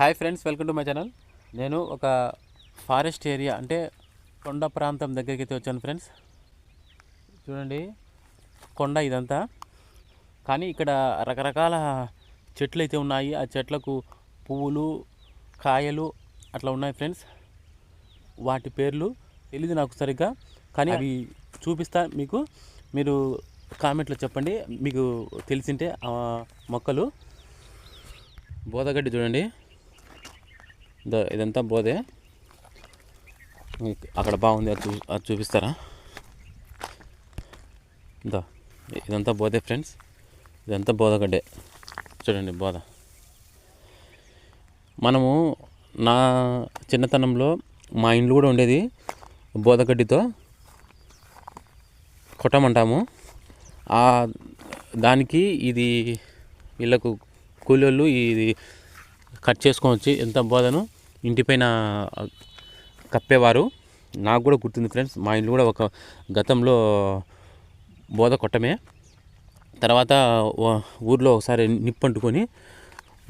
Hi friends welcome to my channel. నేను ఒక forest area అంటే కొండ ప్రాంతం దగ్గరికి అయితే వచ్చాను ఫ్రెండ్స్. చూడండి కొండ ఇదంతా. కానీ ఇక్కడ రకరకాల చెట్లు అయితే ఉన్నాయి. ఆ చెట్లకు పువ్వులు కాయలు అట్లా ఉన్నాయి ఫ్రెండ్స్. వాటి పేర్లు తెలియదు నాకు సరిగ్గా. కానీ అవి చూపిస్తా మీకు. మీరు కామెంట్లో చెప్పండి. మీకు తెలిసింటే ఆ మొక్కలు. బోదగడ్డి చూడండి. ఇదంతా బోదే అక్కడ బాగుంది అది చూ అది చూపిస్తారా? దా ఇదంతా బోదే ఫ్రెండ్స్. ఇదంతా బోదగడ్డే చూడండి బోధ. మనము నా చిన్నతనంలో మా ఇంట్లో కూడా ఉండేది బోదగడ్డితో కొట్టమంటాము. దానికి ఇది వీళ్ళకు కూలోళ్ళు ఇది కట్ చేసుకొని వచ్చి ఎంత బోధను? ఇంటిపైన కప్పేవారు. నాకు కూడా గుర్తుంది ఫ్రెండ్స్ మా ఇంట్లో కూడా ఒక గతంలో బోధ కొట్టమే. తర్వాత ఊర్లో ఒకసారి నిప్పంటుకొని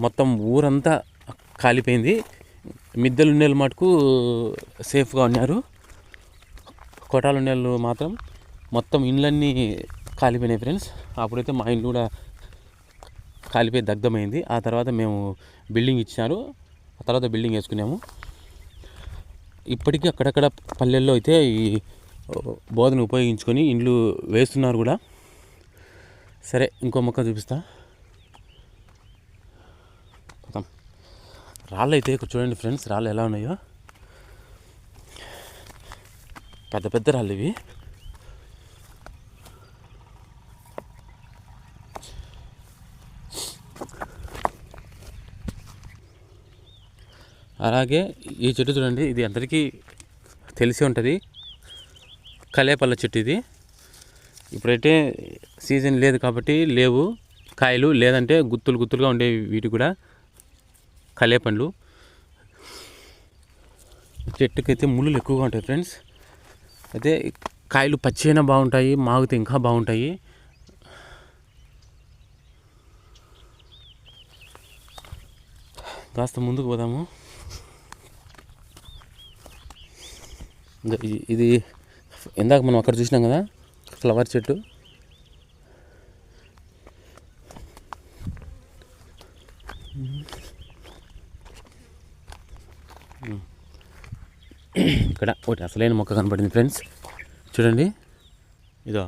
మొత్తం ఊరంతా కాలిపోయింది. మిద్దెలు ఉండేలు మటుకు సేఫ్గా ఉన్నారు. కొటాలు ఉండేళ్ళు మాత్రం మొత్తం ఇండ్లన్నీ కాలిపోయినాయి ఫ్రెండ్స్. అప్పుడైతే మా ఇంట్లో కూడా కాలిపోయి దగ్ధమైంది. ఆ తర్వాత మేము బిల్డింగ్ ఇచ్చినారు. ఆ తర్వాత బిల్డింగ్ వేసుకున్నాము. ఇప్పటికీ అక్కడక్కడ పల్లెల్లో అయితే ఈ బోధను ఉపయోగించుకొని ఇండ్లు వేస్తున్నారు కూడా. సరే ఇంకో మొక్క చూపిస్తా. రాళ్ళు అయితే చూడండి ఫ్రెండ్స్ రాళ్ళు ఎలా ఉన్నాయో. పెద్ద పెద్ద రాళ్ళు ఇవి. అలాగే ఈ చెట్టు చూడండి ఇది అందరికీ తెలిసి ఉంటుంది. కలేపల్ల చెట్టు ఇది. ఇప్పుడైతే సీజన్ లేదు కాబట్టి లేవు. కాయలు లేదంటే గుత్తులు గుత్తులుగా ఉండేవి వీటి కూడా కలేపండ్లు. చెట్టుకైతే ముళ్ళు ఎక్కువగా ఉంటాయి ఫ్రెండ్స్. అయితే కాయలు పచ్చైనా బాగుంటాయి మాగితే ఇంకా బాగుంటాయి. కాస్త ముందుకు పోదాము. ఇది ఇందాక మనం అక్కడ చూసినాం కదా ఫ్లవర్ చెట్టు. ఇక్కడ ఒకటి అసలైన మొక్క కనపడింది ఫ్రెండ్స్. చూడండి. ఇదో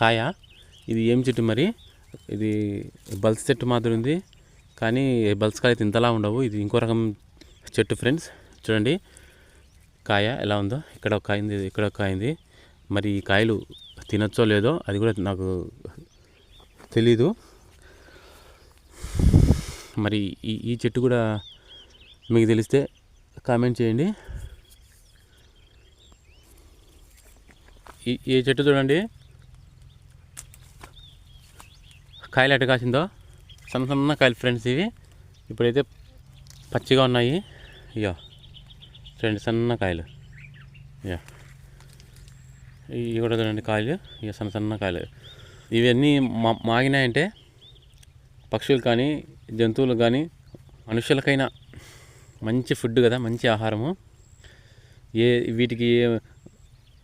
కాయ. ఇది ఏం చెట్టు మరి? ఇది బల్స్ చెట్టు మాదిరి ఉంది. కానీ బల్స్ కాయ ఇంతలా ఉండవు. ఇది ఇంకో రకం చెట్టు ఫ్రెండ్స్. చూడండి. కాయ ఎలా ఉందో ఇక్కడ ఒక కాయ ఇక్కడ ఒక కాయ మరి ఈ కాయలు తినచ్చో లేదో అది కూడా నాకు తెలీదు. మరి ఈ ఈ చెట్టు కూడా మీకు తెలిస్తే కామెంట్ చేయండి. ఈ ఈ చెట్టు చూడండి. కాయలు ఎట్ట కాసిందో. సన్న సన్న కాయలు ఫ్రెండ్స్ ఇవి. ఇప్పుడైతే పచ్చిగా ఉన్నాయి. ఇయో రెండు సన్న కాయలు. యా. ఇవి కూడా చూడండి కాయలు. ఇక సన్న సన్న కాయలు. ఇవన్నీ మా మాగినాయంటే పక్షులు కానీ జంతువులు కానీ మనుషులకైనా మంచి ఫుడ్ కదా మంచి ఆహారము. ఏ వీటికి ఏ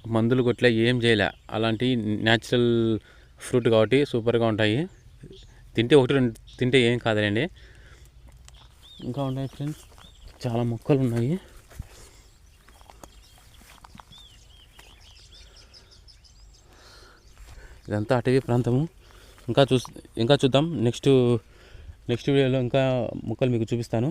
మందులు కొట్లే ఏం చేయలే. అలాంటి న్యాచురల్ ఫ్రూట్ కాబట్టి సూపర్గా ఉంటాయి. తింటే ఒకటి రెండు తింటే ఏం కాదులేండి. ఇంకా ఉన్నాయి ఫ్రెండ్స్ చాలా మొక్కలు ఉన్నాయి. ఇదంతా అటవీ ప్రాంతము. ఇంకా చూ ఇంకా చూద్దాం. నెక్స్ట్ నెక్స్ట్ వీడియోలో ఇంకా మొక్కలు మీకు చూపిస్తాను.